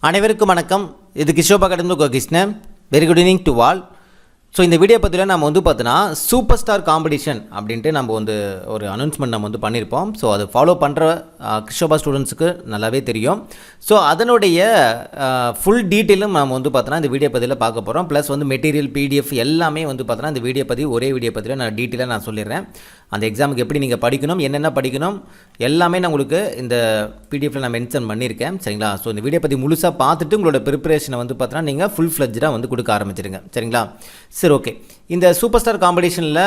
அனைவருக்கும் வணக்கம். இது கிஷோபா கடந்து Krishnan. Very good evening to all so இந்த வீடியோ பற்றியில் நம்ம வந்து பார்த்தோன்னா சூப்பர் ஸ்டார் காம்படிஷன் அப்படின்ட்டு நம்ம வந்து ஒரு அனௌன்ஸ்மெண்ட் நம்ம வந்து பண்ணியிருப்போம் ஸோ அதை ஃபாலோ பண்ணுற கிருஷ்ணபா ஸ்டூடெண்ட்ஸுக்கு நல்லாவே தெரியும். ஸோ அதனுடைய ஃபுல் டீட்டெயிலும் நம்ம வந்து பார்த்தோன்னா இந்த வீடியோ பதிவில் பார்க்க போகிறோம் ப்ளஸ் வந்து மெட்டீரியல் பிடிஎஃப் எல்லாமே வந்து பார்த்தோன்னா இந்த வீடியோ பற்றி ஒரே வீடியோ பற்றியில் நான் டீட்டெயிலாக நான் சொல்லிடுறேன். அந்த எக்ஸாமுக்கு எப்படி நீங்கள் படிக்கணும் என்னென்ன படிக்கணும் எல்லாமே நான் உங்களுக்கு இந்த பிடிஎஃப்பில் நான் மென்ஷன் பண்ணியிருக்கேன். சரிங்களா? ஸோ இந்த வீடியோ பற்றி முழுசாக பார்த்துட்டு உங்களோட ப்ரிப்பரேஷனை வந்து பார்த்தோன்னா நீங்கள் ஃபுல் ஃப்ளெஜ்டாக வந்து கொடுக்க ஆரம்பிச்சிருங்க சரிங்களா? சரி ஓகே இந்த சூப்பர் ஸ்டார் காம்படிஷனில்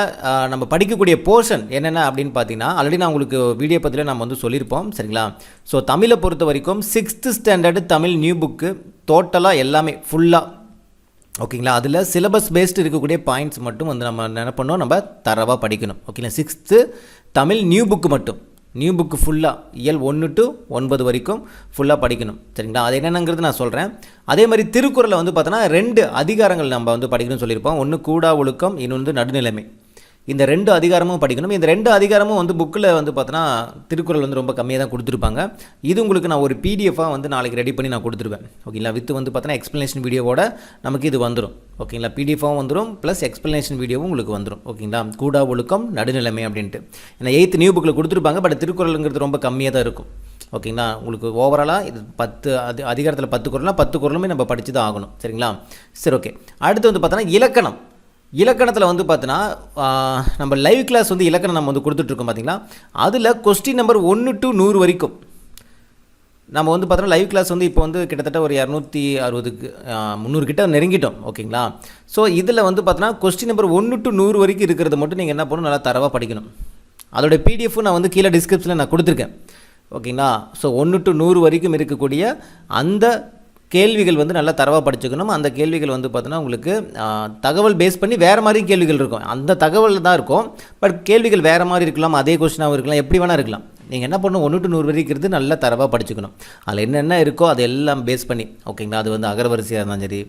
நம்ம படிக்கக்கூடிய போர்ஷன் என்னென்ன அப்படின்னு பார்த்தீங்கன்னா ஆல்ரெடி நான் உங்களுக்கு வீடியோ பற்றியில் நம்ம வந்து சொல்லியிருப்போம் சரிங்களா? ஸோ தமிழை பொறுத்த வரைக்கும் sixth standard Tamil new book டோட்டலாக எல்லாமே ஃபுல்லாக ஓகேங்களா? அதில் சிலபஸ் பேஸ்டு இருக்கக்கூடிய பாயிண்ட்ஸ் மட்டும் வந்து நம்ம என்ன நம்ம தரவாக படிக்கணும் ஓகேங்களா? சிக்ஸ்த்து தமிழ் நியூ புக்கு மட்டும். நியூ புக்கு ஃபுல்லாக இயல் ஒன்று டு ஒன்பது வரைக்கும் ஃபுல்லாக படிக்கணும். சரிங்களா? அது என்னென்னங்கிறது நான் சொல்கிறேன் அதே மாதிரி திருக்குறளை வந்து பார்த்தோன்னா ரெண்டு அதிகாரங்கள் நம்ம வந்து படிக்கணும்னு சொல்லியிருப்போம். ஒன்று கூடா ஒழுக்கம் இன்னொன்று நடுநிலைமை. இந்த ரெண்டு அதிகாரமும் படிக்கணும். இந்த ரெண்டு அதிகாரமும் வந்து புக்கில் வந்து பார்த்தோன்னா திருக்குறள் வந்து ரொம்ப கம்மியாக தான் கொடுத்துருப்பாங்க. இது உங்களுக்கு நான் ஒரு பிடிஎஃபாக வந்து நாளைக்கு ரெடி பண்ணி நான் கொடுத்துருவேன். ஓகேங்களா வித்து வந்து பார்த்தோன்னா எக்ஸ்ப்ளனேஷன் வீடியோவோட நமக்கு இது வந்துடும் ஓகேங்களா பிடிஎஃபாகவும் வந்துடும் ப்ளஸ் எக்ஸ்ப்ளனேஷன் வீடியோவும் உங்களுக்கு வந்துடும் ஓகேங்களா கூடா ஒழுக்கம் நடுநிலைமை அப்படின்ட்டு. ஏன்னா எயித்து நியூ புக்கில் கொடுத்துருப்பாங்க பட் திருக்குறளுங்கிறது ரொம்ப கம்மியாக தான் இருக்கும். ஓகேங்களா உங்களுக்கு ஓவராலாக இது பத்து அது அதிகாரத்தில் பத்து குரல்னா பத்து குரலுமே நம்ம படித்து தான் ஆகணும். சரிங்களா? சரி ஓகே அடுத்து வந்து பார்த்தோன்னா இலக்கணம். இலக்கணத்தில் வந்து பார்த்தோன்னா நம்ம லைவ் கிளாஸ் வந்து இலக்கணம் நம்ம வந்து கொடுத்துட்ருக்கோம் பார்த்தீங்களா அதில் கொஸ்டின் நம்பர் ஒன்று டு நூறு வரைக்கும். நம்ம வந்து பார்த்தோன்னா லைவ் கிளாஸ் வந்து இப்போ வந்து கிட்டத்தட்ட ஒரு இரநூத்தி அறுபதுக்கு முந்நூறு கிட்ட நெருங்கிட்டோம் ஓகேங்களா? ஸோ இதில் வந்து பார்த்தோன்னா கொஸ்டின் நம்பர் ஒன்று டு நூறு வரைக்கும் இருக்கிறத மட்டும் நீங்கள் என்ன பண்ணணும் நல்லா தரவாக படிக்கணும். அதோடய பிடிஎஃப்பும் நான் வந்து கீழே டிஸ்கிரிப்ஷனில் நான் கொடுத்துருக்கேன். ஓகேங்களா? ஸோ ஒன்று டு நூறு வரைக்கும் இருக்கக்கூடிய அந்த கேள்விகள் வந்து நல்லா தரவாக படிச்சுக்கணும். அந்த கேள்விகள் வந்து பார்த்தோன்னா உங்களுக்கு தகவல் பேஸ் பண்ணி வேறு மாதிரி கேள்விகள் இருக்கும். அந்த தகவல் தான் இருக்கும். பட் கேள்விகள் வேறு மாதிரி இருக்கலாம் அதே கொஸ்டினாகவும் இருக்கலாம் எப்படி வேணால் இருக்கலாம். நீங்கள் என்ன பண்ணணும்? ஒன்று டு நூறு வரைக்கும் நல்லா தரவாக படிச்சுக்கணும். அதில் என்னென்ன இருக்கோ அதை எல்லாம் பேஸ் பண்ணி ஓகேங்களா அது வந்து அகரவரிசையாக இருந்தாலும் சரி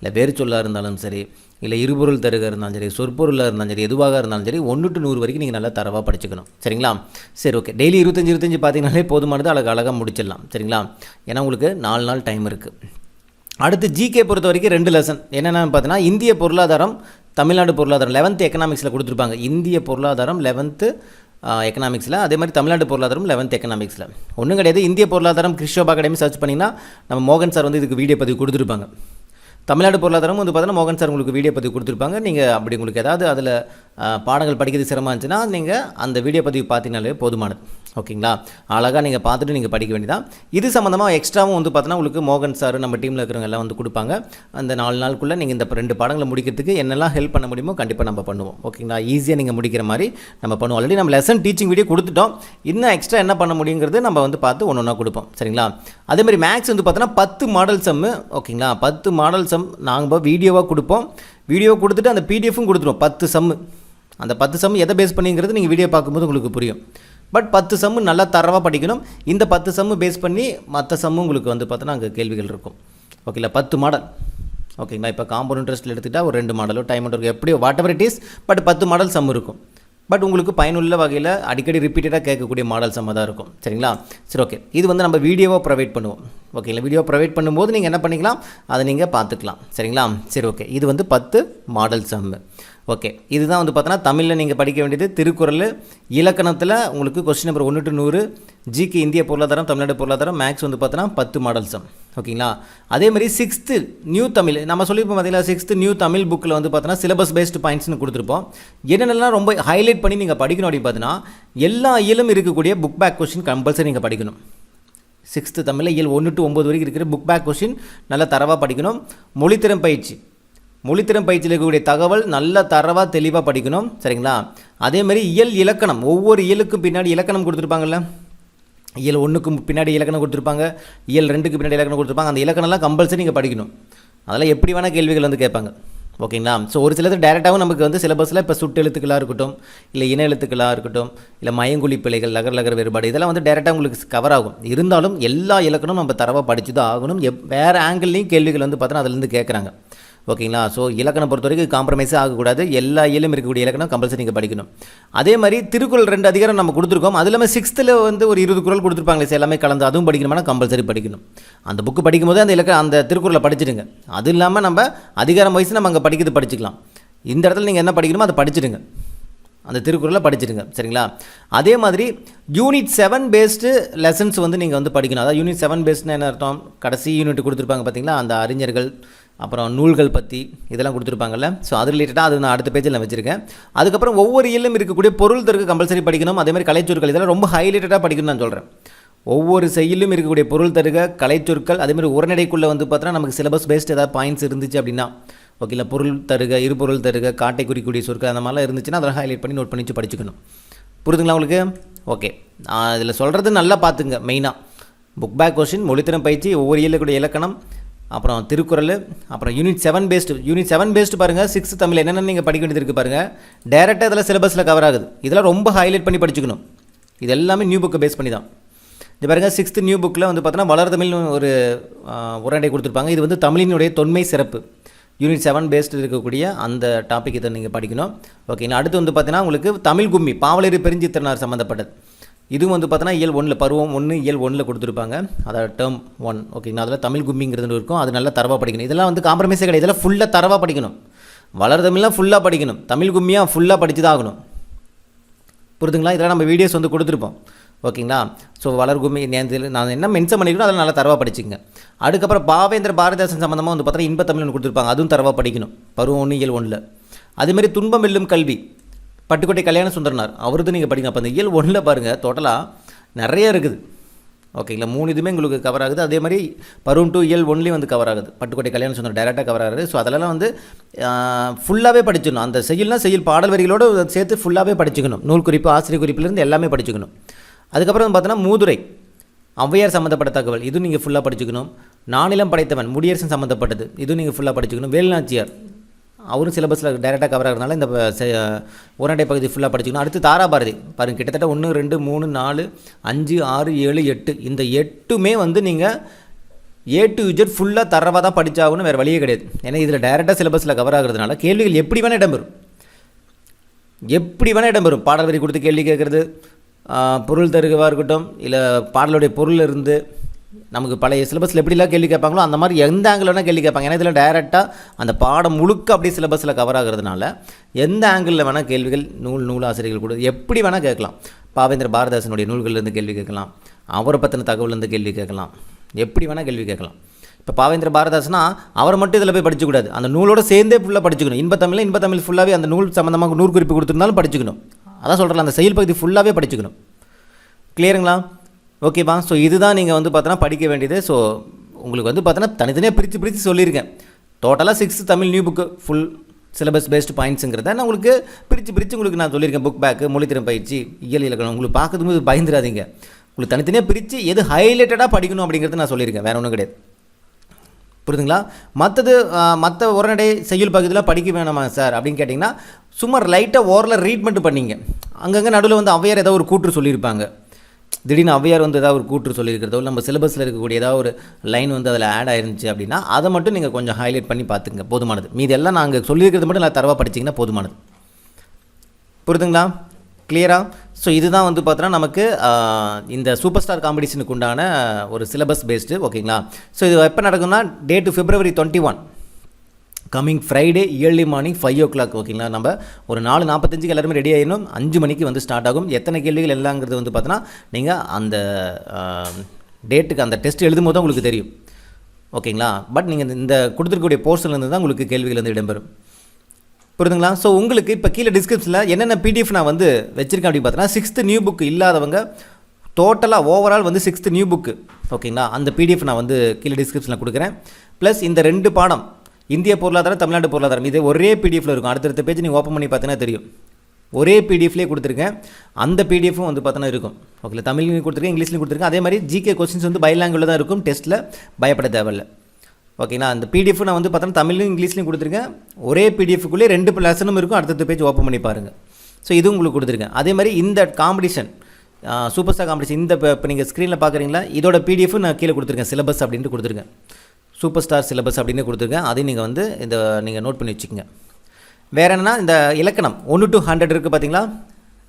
இல்லை வேறு சொல்லாக இருந்தாலும் சரி இல்லை இருபொருள் தருக இருந்தாலும் சரி சொற்பொருளாக இருந்தாலும் சரி எதுவாக இருந்தாலும் சரி ஒன்று டு நூறு வரைக்கும் நீங்கள் நல்லா தரவாக படிச்சுக்கணும். சரிங்களா? சரி ஓகே டெய்லி இருபத்தஞ்சி இருபத்தஞ்சி பார்த்தீங்கனாலே போதுமானது அழகாக அழகாக முடிச்சிடலாம். சரிங்களா? ஏன்னா உங்களுக்கு நாலு நாள் டைம் இருக்குது அடுத்து ஜிகே பொறுத்த வரைக்கும் ரெண்டு லெசன் என்னென்னு பார்த்தீங்கன்னா இந்திய பொருளாதாரம் தமிழ்நாடு பொருளாதாரம் லெவன்த்து எக்கனாமிக்ஸில் கொடுத்துருப்பாங்க. இந்திய பொருளாதாரம் லெவன்த்து எக்கனாமிக்ஸில் அதே மாதிரி தமிழ்நாடு பொருளாதாரம் லெவன்த் எக்கனாமிக்ஸில் ஒன்றும் கிடையாது. இந்திய பொருளாதாரம் கிறிஸ்டோபா அகாடமி சர்ச் பண்ணிங்கன்னா நம்ம மோகன் சார் வந்து இதுக்கு வீடியோ பதிவு கொடுத்துருப்பாங்க. தமிழ்நாடு பொருளாதாரம் வந்து பார்த்தீங்கன்னா மோகன் சார் உங்களுக்கு வீடியோ பதிவு கொடுத்துருப்பாங்க. நீங்கள் அப்படி உங்களுக்கு ஏதாவது அதில் பாடங்கள் படிக்கிறது சிரமம் இருந்துச்சுன்னா நீங்கள் அந்த வீடியோ பதிவு பார்த்தீங்கனாலே போதுமானது. ஓகேங்களா? அழகாக நீங்கள் பார்த்துட்டு நீங்கள் படிக்க வேண்டியதான் இது சம்மந்தமாக எக்ஸ்ட்ராவும் வந்து பார்த்தோன்னா உங்களுக்கு மோகன் சார் நம்ம டீமில் இருக்கிறவங்க எல்லாம் வந்து கொடுப்பாங்க. அந்த நாலு நாளுக்குள்ளே நீங்கள் இந்த ரெண்டு பாடங்களை முடிக்கிறதுக்கு என்னெல்லாம் ஹெல்ப் பண்ண முடியுமோ கண்டிப்பாக நம்ம பண்ணுவோம். ஓகேங்களா? ஈஸியாக நீங்கள் முடிக்கிற மாதிரி நம்ம பண்ணுவோம். ஆல்ரெடி நம்ம லெசன் டீச்சிங் வீடியோ கொடுத்துட்டோம். இன்னும் எக்ஸ்ட்ரா என்ன பண்ண முடியுங்கிறது நம்ம வந்து பார்த்து ஒன்று ஒன்றா கொடுப்போம். சரிங்களா? அதேமாதிரி மேக்ஸ் வந்து பார்த்தோன்னா பத்து மாடல் சம்மு ஓகேங்களா? பத்து மாடல் சம் நாங்கள் வீடியோவாக கொடுப்போம். வீடியோ கொடுத்துட்டு அந்த பிடிஎஃப்பும் கொடுத்துருவோம். பத்து சம்மு அந்த பத்து சம் எதை பேஸ் பண்ணிங்கிறது நீங்கள் வீடியோ பார்க்கும்போது உங்களுக்கு புரியும். பட் பத்து சம்மு நல்லா தரவாக படிக்கணும். இந்த பத்து சம்மு பேஸ் பண்ணி மற்ற சம்மு உங்களுக்கு வந்து பார்த்தோன்னா அங்கே கேள்விகள் இருக்கும். ஓகேங்களா பத்து மாடல் ஓகேங்களா இப்போ காம்பவுண்ட் இன்ட்ரெஸ்ட்டில் எடுத்துக்கிட்டால் ஒரு ரெண்டு மாடலோ டைம் இருக்கும் எப்படியோ whatever it is but பத்து மாடல் சம் இருக்கும். பட் உங்களுக்கு பயனுள்ள வகையில் அடிக்கடி ரிப்பீட்டடாக கேட்கக்கூடிய மாடல் சம்ம தான் இருக்கும். சரிங்களா? சரி ஓகே இது வந்து நம்ம வீடியோவாக ப்ரொவைட் பண்ணுவோம். ஓகேங்களா வீடியோ ப்ரொவைட் பண்ணும்போது நீங்கள் என்ன பண்ணிக்கலாம்? அதை நீங்கள் பார்த்துக்கலாம். சரிங்களா? சரி ஓகே இது வந்து பத்து மாடல் சம்மு ஓகே. இதுதான் வந்து பார்த்தோன்னா தமிழில் நீங்கள் படிக்க வேண்டியது. திருக்குறள் இலக்கணத்தில் உங்களுக்கு கொஸ்டின் நம்பர் ஒன்று டு நூறு ஜிக்கு இந்திய பொருளாதாரம் தமிழ்நாடு பொருளாதாரம் மேக்ஸ் வந்து பார்த்தோன்னா பத்து மாடல்ஸும் ஓகேங்களா? அதே மாதிரி சிக்ஸ்த்து நியூ தமிழ் நம்ம சொல்லியிருப்போம் பார்த்தீங்களா சிக்ஸ்த்து நியூ தமிழ் புக்கில் வந்து பார்த்தோன்னா சிலபஸ் பேஸ்டு பாயிண்ட்ஸ்னு கொடுத்துருப்போம். என்னென்னலாம் ரொம்ப ஹைலைட் பண்ணி நீங்கள் படிக்கணும் அப்படின்னு பார்த்தீங்கன்னா எல்லா இயலும் இருக்கக்கூடிய புக் பேக் கொஸ்டின் கம்பல்சரி நீங்கள் படிக்கணும். சிக்ஸ்த்து தமிழில் இயல் ஒன்று டு ஒம்பது வரைக்கும் இருக்கிற புக் பேக் கொஸ்டின் நல்லா தரவாக படிக்கணும். மொழித்திறன் பயிற்சி. மொழித்திறன் பயிற்சியில் இருக்கக்கூடிய தகவல் நல்ல தரவாக தெளிவாக படிக்கணும். சரிங்களா? அதேமாதிரி இயல் இலக்கணம். ஒவ்வொரு இயலுக்கும் பின்னாடி இலக்கணம் கொடுத்துருப்பாங்கல்ல? இயல் ஒன்றுக்கு பின்னாடி இலக்கணம் கொடுத்துருப்பாங்க. இயல் ரெண்டுக்கு பின்னாடி இலக்கணம் கொடுத்துருப்பாங்க. அந்த இலக்கணம்லாம் கம்பல்சரி நீங்கள் படிக்கணும். அதெல்லாம் எப்படி வேணால் கேள்விகள் வந்து கேட்பாங்க. ஓகேங்களா? ஸோ ஒரு சிலது டேரெக்டாகவும் நமக்கு வந்து சிலபஸில் இப்போ சுட்டு எழுத்துக்களாக இருக்கட்டும் இல்லை இன எழுத்துக்களாக இருக்கட்டும் இல்லை மயங்குழி பிழைகள் லகர் லகர் வேறுபாடு இதெல்லாம் வந்து டேரெக்டாக உங்களுக்கு கவர் ஆகும். இருந்தாலும் எல்லா இலக்கணமும் நம்ம தரவாக படித்து தான் ஆகணும். எப் வேறு ஆங்கிள்லேயும் கேள்விகள் வந்து பார்த்தோன்னா அதுலேருந்து கேட்குறாங்க. ஓகேங்களா? ஸோ இலக்கணம் பொறுத்த வரைக்கும் காம்ப்ரமைஸே ஆகக்கூடாது. எல்லா இயலும் இருக்கக்கூடிய இலக்கணம் கம்பல்சரி நீங்கள் படிக்கணும். அதே மாதிரி திருக்குறள் ரெண்டு அதிகாரம் நம்ம கொடுத்துருக்கோம். அது இல்லாமல் சிக்ஸ்த்தில் வந்து ஒரு இருபது குறள் கொடுத்துருப்பாங்களே எல்லாமே கலந்து அதுவும் படிக்கணும்னா கம்பல்சரி படிக்கணும். அந்த புக்கு படிக்கும்போது அந்த இலக்க அந்த திருக்குறளை படிச்சிடுங்க. அது இல்லாமல் நம்ம அதிகாரம் வயசு நம்ம அங்கே படிக்கிறது படிச்சுக்கலாம். இந்த இடத்துல நீங்கள் என்ன படிக்கணுமோ அதை படிச்சிடுங்க. அந்த திருக்குறளை படிச்சிடுங்க. சரிங்களா? அதே மாதிரி யூனிட் செவன் பேஸ்டு லெசன்ஸ் வந்து நீங்கள் வந்து படிக்கணும். அதாவது யூனிட் செவன் பேஸ்ட்னு என்ன அர்த்தம்? கடைசி யூனிட் கொடுத்துருப்பாங்க பார்த்தீங்களா அந்த அறிஞர்கள் அப்புறம் நூல்கள் பற்றி இதெல்லாம் கொடுத்துருப்பாங்கல்ல. ஸோ அது ரிலேட்டடாக அது நான் அடுத்த பேஜில் நான் வச்சுருக்கேன். அதுக்கப்புறம் ஒவ்வொரு இயலும் இருக்கக்கூடிய பொருள் தருக்கு கம்பல்சரி படிக்கணும். அதேமாதிரி கலைச்சொற்கள் இதெல்லாம் ரொம்ப ஹைலைட்டடாக படிக்கணும்னு நான் சொல்கிறேன் ஒவ்வொரு செயலும் இருக்கக்கூடிய பொருள் தருக கலைச்சொற்கள் அதேமாதிரி உரநடைக்குள்ளே வந்து பார்த்தோன்னா நமக்கு சிலபஸ் பேஸ்ட் ஏதாவது பாயிண்ட்ஸ் இருந்துச்சு அப்படின்னா ஓகேங்களா பொருள் தருக இருபொருள் தருக காட்டை குறிக்கூடிய சொற்கள் அந்த மாதிரிலாம் இருந்துச்சுன்னா அதை ஹைலைட் பண்ணி நோட் பண்ணி வச்சு படிச்சுக்கணும். புரிதுங்களா உங்களுக்கு? ஓகே நான் இதில் சொல்கிறது நல்லா பார்த்துங்க மெயினாக புக் பேக் கொஷின் மொழித்திறன் பயிற்சி ஒவ்வொரு இயலுக்குடைய இலக்கணம் அப்புறம் திருக்குறள் அப்புறம் unit seven based unit seven based பாருங்கள் சிக்ஸ்த் தமிழ் என்னென்ன நீங்கள் படிக்க வேண்டியது இருக்குது பாருங்கள் டேரெக்டாக இதெல்லாம் சிலபஸில் கவர் ஆகுது. இதெல்லாம் ரொம்ப ஹைலைட் பண்ணி படிச்சுக்கணும். இது எல்லாமே நியூ புக்கை பேஸ் பண்ணி தான் இது பாருங்கள் சிக்ஸ்த் நியூ புக்கில் வந்து பார்த்தோன்னா வளர் தமிழ்னு ஒரு உரையாடை கொடுத்துருப்பாங்க. இது வந்து தமிழினுடைய தொன்மை சிறப்பு. யூனிட் செவன் பேஸ்டு இருக்கக்கூடிய அந்த டாபிக் இதை நீங்கள் படிக்கணும். ஓகேங்களா அடுத்து வந்து பார்த்தீங்கன்னா உங்களுக்கு தமிழ் கும்மி பாவலரி பெருஞ்சித்திரனார் சம்மந்தப்பட்டது இதுவும் வந்து பார்த்தோன்னா இயல் ஒன்றில் பருவம் ஒன்று இயல் ஒன்றில் கொடுத்துருப்பாங்க. அதாவது டேர்ம் ஒன் ஓகேங்களா அதில் தமிழ் கும்மிங்கிறது இருக்கும் அது நல்லா தரவாக படிக்கணும். இதெல்லாம் வந்து காம்ப்ரமைஸே கிடையாது இதெல்லாம் ஃபுல்லாக தரவாக படிக்கணும். வளர் தமிழ்லாம் ஃபுல்லாக படிக்கணும். தமிழ் கும்மியாக ஃபுல்லாக படித்து தான் ஆகணும் புரிதுங்களா? இதெல்லாம் நம்ம வீடியோஸ் வந்து கொடுத்துருப்போம். ஓகேங்களா? ஸோ வளர்குமி நேந்தில் நான் என்ன மென்ஷன் பண்ணிக்கணும் அதெல்லாம் நல்லா தரவாக படிச்சுங்க அதுக்கப்புறம் பாவேந்திர பாரதிதாசன் சம்மந்தமாக வந்து பார்த்தோன்னா இன்ப ஒன்று கொடுத்துருப்பாங்க அதுவும் தரவாக படிக்கணும். பருவம் ஒன்று இயல் ஒன்றில் அதேமாதிரி துன்பம் வெல்லும் கல்வி. பட்டுக்கோட்டை கல்யாண சுந்தரனார். அவரது நீங்கள் படிங்க. அப்போ அந்த இயல் ஒன்றில் பாருங்கள் டோட்டலாக நிறைய இருக்குது. ஓகேங்களா மூணு இதுவுமே உங்களுக்கு கவர் ஆகுது. அதே மாதிரி பருவம் டூ இயல் ஒன்லேயும் வந்து கவர் ஆகுது. பட்டுக்கோட்டை கல்யாண சுந்தரம் டேரெக்டாக கவர் ஆகுது. ஸோ அதெல்லாம் வந்து ஃபுல்லாகவே படிச்சிடணும். அந்த செயல்னால் செயல். பாடல் வரிகளோடு சேர்த்து ஃபுல்லாகவே படிச்சுக்கணும். நூல் குறிப்பு ஆசிரியர் குறிப்பிலேருந்து எல்லாமே படிச்சுக்கணும். அதுக்கப்புறம் வந்து பார்த்தோன்னா மூதுரை. ஔவையார் சம்மந்தப்பட்ட தகவல். இதுவும் நீங்கள் ஃபுல்லாக படிச்சுக்கணும். நானிலம் படைத்தவன் முடியரசன் சம்மந்தப்பட்டது இதுவும் நீங்கள் ஃபுல்லாக படிச்சுக்கணும். வேலுநாச்சியார். அவரும் சிலபஸில் டைரெக்டாக கவர் ஆகிறதுனால இந்த உரண்டை பகுதி ஃபுல்லாக படிச்சுக்கணும். அடுத்து தாராபாரதி. பாருங்கள் கிட்டத்தட்ட ஒன்று ரெண்டு மூணு நாலு அஞ்சு ஆறு ஏழு எட்டு. இந்த எட்டுமே வந்து நீங்கள் ஏ டு யூஜெட் ஃபுல்லாக தரவாக தான் படித்தாகணும் வேறு வழியே கிடையாது. ஏன்னா இதில் டைரெக்டாக சிலபஸில் கவர் ஆகிறதுனால கேள்விகள் எப்படி வேணால் இடம்பெறும். எப்படி வேணால் இடம்பெறும். பாடல் வரி கொடுத்து கேள்வி கேட்குறது பொருள் தருகவாக இருக்கட்டும் இல்லை பாடலுடைய பொருள் இருந்து நமக்கு பழைய சிலபஸில் எப்படிலாம் கேள்வி கேட்பாங்களோ அந்த மாதிரி எந்த ஆங்கிள் வேணால் கேள்வி கேட்பாங்க. ஏன்னா இதில் டைரெக்டாக அந்த பாடம் முழுக்க அப்படியே சிலபஸில் கவர் ஆகிறதுனால எந்த ஆங்கிளில் வேணால் கேள்விகள் நூல் நூல் ஆசிரியர்கள் கூட எப்படி வேணால் கேட்கலாம். பாவேந்திர பாரதாசனுடைய நூல்கள்லேருந்து கேள்வி கேட்கலாம். அவரை பற்றின தகவலேருந்து கேள்வி கேட்கலாம். எப்படி வேணால் கேள்வி கேட்கலாம். இப்போ பாவேந்திர பாரதாசனா அவரை மட்டும் இதில் போய் படிச்சுக்கூடாது. அந்த நூலோட சேர்ந்தே ஃபுல்லாக படிச்சுக்கணும். இன்பத்தமிழில் இன்பத்தமிழ் ஃபுல்லாகவே அந்த நூல் சம்மந்தமாக நூறு குறிப்பு கொடுத்துருந்தாலும் படிச்சுக்கணும். அதான் சொல்கிறேன் அந்த செயல் பகுதி ஃபுல்லாகவே படிச்சுக்கணும். கிளியருங்களா ஓகேப்பா ஸோ இதுதான் நீங்கள் வந்து பார்த்தோன்னா படிக்க வேண்டியது. ஸோ உங்களுக்கு வந்து பார்த்தோன்னா தனித்தனியாக பிரித்து பிரித்து சொல்லியிருக்கேன். டோட்டலாக sixth Tamil new book full syllabus based பாயிண்ட்ஸுங்கிறத நான் உங்களுக்கு பிரித்து பிரித்து உங்களுக்கு நான் சொல்லியிருக்கேன். புக் பேக்கு மொழித்திறன் பயிற்சி இயல் இலக்கணம். உங்களுக்கு பார்க்கும்போது பயந்துடாதீங்க. உங்களுக்கு தனித்தனியாக பிரித்து எது ஹைலைட்டடாக படிக்கணும் அப்படிங்கிறத நான் சொல்லியிருக்கேன். வேறு ஒன்றும் கிடையாது. புரியுதுங்களா? மற்றது மற்ற உரநடை செய்யுள் பகுதியில் படிக்க வேணாமா சார் அப்படின்னு கேட்டிங்கன்னா சும்மா லைட்டாக ஓரில் ரீட் மட்டும் பண்ணிங்க. அங்கங்கே நடுவில் வந்து அவையார் ஏதோ ஒரு கூற்று சொல்லியிருப்பாங்க. திடீர்னு ஔவையார் வந்து ஏதாவது ஒரு கூற்று சொல்லியிருக்கிறதோ நம்ம சிலபஸில் இருக்கக்கூடிய ஏதாவது ஒரு லைன் வந்து அதில் ஆட் ஆயிருந்துச்சு அப்படின்னா அதை மட்டும் நீங்கள் கொஞ்சம் ஹைலைட் பண்ணி பார்த்துங்க போதுமானது. மீது எல்லாம் நாங்கள் சொல்லியிருக்கிறது மட்டும் நல்லா தரவாக படிச்சிங்கன்னா போதுமானது. புரிதுங்களா கிளியராக ஸோ இதுதான் வந்து பார்த்தோன்னா நமக்கு இந்த சூப்பர் ஸ்டார் காம்படிஷனுக்கு உண்டான ஒரு சிலபஸ் பேஸ்டு ஓகேங்களா ஸோ இது எப்போ நடக்கும்னா date February twenty one coming Friday early morning five o'clock ஓகேங்களா நம்ம ஒரு நாலு நாற்பத்தஞ்சுக்கு எல்லாருமே ரெடி ஆகிடணும் அஞ்சு மணிக்கு வந்து ஸ்டார்ட் ஆகும். எத்தனை கேள்விகள் எல்லாங்கிறது வந்து பார்த்தோன்னா நீங்கள் அந்த டேட்டுக்கு அந்த டெஸ்ட் எழுதும் போது தான் உங்களுக்கு தெரியும். ஓகேங்களா? பட் நீங்கள் இந்த கொடுத்துருக்கக்கூடிய போர்ஷன்லேருந்து தான் உங்களுக்கு கேள்விகள் வந்து இடம்பெறும். புரியுதுங்களா? ஸோ உங்களுக்கு இப்போ கீழே டிஸ்கிரிப்ஷனில் என்னென்ன பிடிஎஃப் நான் வந்து வச்சுருக்கேன் அப்படின்னு பார்த்தோன்னா சிக்ஸ்த்து நியூ புக் இல்லாதவங்க டோட்டலாக ஓவரால் வந்து சிக்ஸ்த்து நியூ புக்கு ஓகேங்களா? அந்த பிடிஎஃப் நான் வந்து கீழே டிஸ்கிரிப்ஷனில் கொடுக்குறேன். ப்ளஸ் இந்த ரெண்டு பாடம் இந்திய பொருளாதாரம் தமிழ்நாடு பொருளாதாரம் இது ஒரே பிடிஎஃப்ல இருக்கும். அடுத்தடுத்த பேஜ் நீங்கள் ஓப்பன் பண்ணி பார்த்தீங்கன்னா தெரியும். ஒரே பிடிஎஃப்லேயே கொடுத்துருக்கேன். அந்த பிடிஎஃப்பும் வந்து பார்த்தோன்னா இருக்கும். ஓகே தமிழ்லையும் கொடுத்துருக்கேன் இங்கிலீஷ்லையும் கொடுத்துருக்கேன். அதே மாதிரி ஜிகே கொஸ்டின்ஸ் வந்து பைலாங்குள்ள தான் இருக்கும். டெஸ்ட்டில் பயப்பட தேவையில்லை. ஓகேங்களா அந்த பிடிஎஃப் நான் வந்து பார்த்தோன்னா தமிழ்லையும் இங்கிலீஷ்லையும் கொடுத்துருக்கேன். ஒரே பிடிஎஃப்குள்ளே ரெண்டு லெசனும் இருக்கும். அடுத்தடுத்த பேஜ் ஓப்பன் பண்ணி பாருங்கள் ஸோ இதுவும் உங்களுக்கு கொடுத்துருக்கேன். அதே மாதிரி இந்த காம்படிஷன் சூப்பர் ஸ்டார் காம்படிஷன் இந்த இப்போ இப்போ நீங்கள் ஸ்க்ரீனில் பார்க்குறீங்களா? இதோட பிடிஎஃப் நான் கீழே கொடுத்துருக்கேன். சிலபஸ் அப்படின்ட்டு கொடுத்துருக்கேன். சூப்பர் ஸ்டார் சிலபஸ் அப்படின்னு கொடுத்துருக்கேன். அதையும் நீங்கள் வந்து இந்த நீங்கள் நோட் பண்ணி வச்சுக்கோங்க. வேறு என்னென்னா இந்த இலக்கணம் ஒன்று டு ஹண்ட்ரட் இருக்குது பார்த்தீங்களா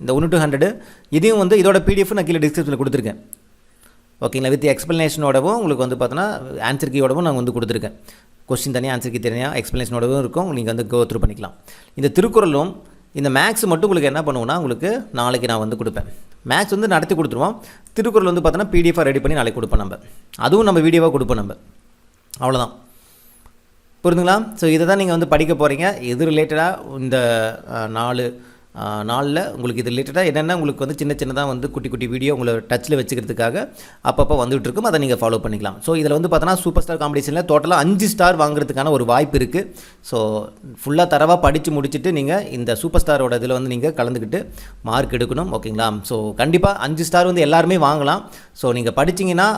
இந்த ஒன்று டு ஹண்ட்ரடு இதையும் வந்து இதோட பிடிஎஃப் நான் கீழே டிஸ்கிரிப்ஷனில் கொடுத்துருக்கேன். ஓகேங்களா வித் எக்ஸ்ப்ளனேஷனோடவும் உங்களுக்கு வந்து பார்த்தோன்னா ஆன்சர் கீயோடவும் நான் வந்து கொடுத்துருக்கேன். கொஸ்டின் தனியாக ஆன்சர் கீ தனியாக எக்ஸ்ப்ளனேஷனோடவும் இருக்கும். நீங்கள் வந்து கோ த்ரூ பண்ணிக்கலாம். இந்த திருக்குறளும் இந்த மேக்ஸ் மட்டும் உங்களுக்கு என்ன பண்ணுவோன்னா உங்களுக்கு நாளைக்கு நான் வந்து கொடுப்பேன். மேக்ஸ் வந்து நடத்தி கொடுத்துருவோம். திருக்குறள் வந்து பார்த்தோன்னா பிடிஎஃபாக ரெடி பண்ணி நாளைக்கு கொடுப்போம் நம்ம. அதுவும் நம்ம வீடியோவாக கொடுப்போம் நம்ம. அவ்வளோதான் புரிந்துங்களா ஸோ இதை தான் நீங்கள் வந்து படிக்க போகிறீங்க எது ரிலேட்டடாக இந்த நாலு நாளில் உங்களுக்கு இது ரிலேட்டடாக என்னென்ன உங்களுக்கு வந்து சின்ன சின்னதாக வந்து குட்டி குட்டி வீடியோ உங்களை டச்சில் வச்சுக்கிறதுக்காக அப்பப்போ வந்துட்டு இருக்கும். அதை நீங்கள் ஃபாலோ பண்ணிக்கலாம். ஸோ இதில் வந்து பார்த்தோன்னா சூப்பர் ஸ்டார் காம்படிஷனில் டோட்டலாக அஞ்சு ஸ்டார் வாங்குறதுக்கான ஒரு வாய்ப்பு இருக்குது ஸோ ஃபுல்லாக தரவாக படித்து முடிச்சுட்டு நீங்கள் இந்த சூப்பர் ஸ்டாரோட இதில் வந்து நீங்கள் கலந்துக்கிட்டு மார்க் எடுக்கணும். ஓகேங்களா ஸோ கண்டிப்பாக அஞ்சு ஸ்டார் வந்து எல்லாருமே வாங்கலாம். ஸோ நீங்கள் படிச்சீங்கன்னா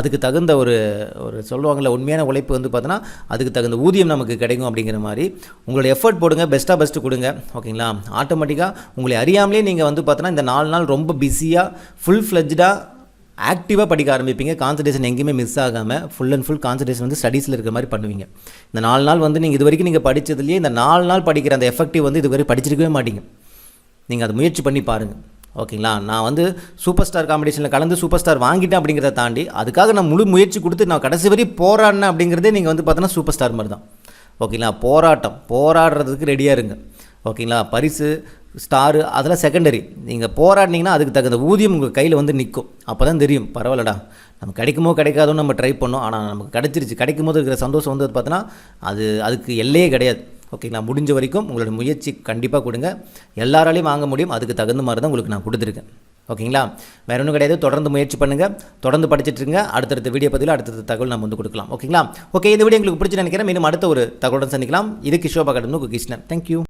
அதுக்கு தகுந்த ஒரு ஒரு சொல்லுவாங்கள்ல உண்மையான உழைப்பு வந்து பார்த்தோன்னா அதுக்கு தகுந்த ஊதியம் நமக்கு கிடைக்கும் அப்படிங்கிற மாதிரி. உங்களோட எஃபர்ட் போடுங்க. பெஸ்ட்டாக பெஸ்ட்டு கொடுங்க. ஓகேங்களா ஆட்டோமேட்டிக்காக உங்களை அறியாமலே நீங்கள் வந்து பார்த்தோன்னா இந்த நாலு நாள் ரொம்ப பிஸியாக ஃபுல் ஃப்ளெஜ்டாக ஆக்டிவாக படிக்க ஆரம்பிப்பீங்க. கான்சன்ட்ரேஷன் எங்கேயுமே மிஸ் ஆகாமல் ஃபுல் அண்ட் ஃபுல் கான்சன்ட்ரேஷன் வந்து ஸ்டடீஸில் இருக்கிற மாதிரி பண்ணுவீங்க. இந்த நாலு நாள் வந்து நீங்கள் இது வரைக்கும் நீங்கள் படித்ததுலேயே இந்த நாலு நாள் படிக்கிற அந்த எஃபெக்டிவ் வந்து இதுவரை படிச்சிருக்கவே மாட்டீங்க. நீங்கள் அதை முயற்சி பண்ணி பாருங்கள் ஓகேங்களா? நான் வந்து சூப்பர் ஸ்டார் காம்படிஷனில் கலந்து சூப்பர் ஸ்டார் வாங்கிட்டேன் அப்படிங்கிறத தாண்டி அதுக்காக நான் முழு முயற்சி கொடுத்து நான் கடைசி வரை போராடினேன் அப்படிங்கிறதே நீங்கள் வந்து பார்த்தோன்னா சூப்பர் ஸ்டார் மாதிரி தான். ஓகேங்களா? போராட்டம். போராடுறதுக்கு ரெடியாக இருங்க. ஓகேங்களா? பரிசு ஸ்டாரு அதெல்லாம் செகண்டரி நீங்கள் போராடினீங்கன்னா அதுக்கு தகுந்த ஊதியம் உங்கள் கையில் வந்து நிற்கும் அப்போ தான் தெரியும். பரவாயில்லடா. நம்ம கிடைக்குமோ கிடைக்காதோ நம்ம ட்ரை பண்ணோம். ஆனால் நமக்கு கிடைச்சிருச்சு. கிடைக்கும் போது இருக்கிற சந்தோஷம் வந்து பார்த்தோன்னா அது அதுக்கு எல்லையே கிடையாது. ஓகேங்களா? முடிஞ்ச வரைக்கும் உங்களோட முயற்சி கண்டிப்பாக கொடுங்க. எல்லாராலையும் வாங்க முடியும். அதுக்கு தகுந்த மாதிரி தான் உங்களுக்கு நான் கொடுத்துருக்கேன். ஓகேங்களா? வேறு ஒன்றும் கிடையாது. தொடர்ந்து முயற்சி பண்ணுங்கள் தொடர்ந்து படிச்சிட்டுருங்க அடுத்தடுத்த வீடியோ பதிவில் அடுத்தடுத்த தகவல் நம்ம வந்து கொடுக்கலாம். ஓகேங்களா? ஓகே இந்த வீடியோ உங்களுக்கு பிடிச்சி நினைக்கிறேன். மீண்டும் அடுத்த ஒரு தகவலுடன் சந்திக்கலாம். இது கிஷோபா கடந்து கிருஷ்ணன் தேங்க்யூ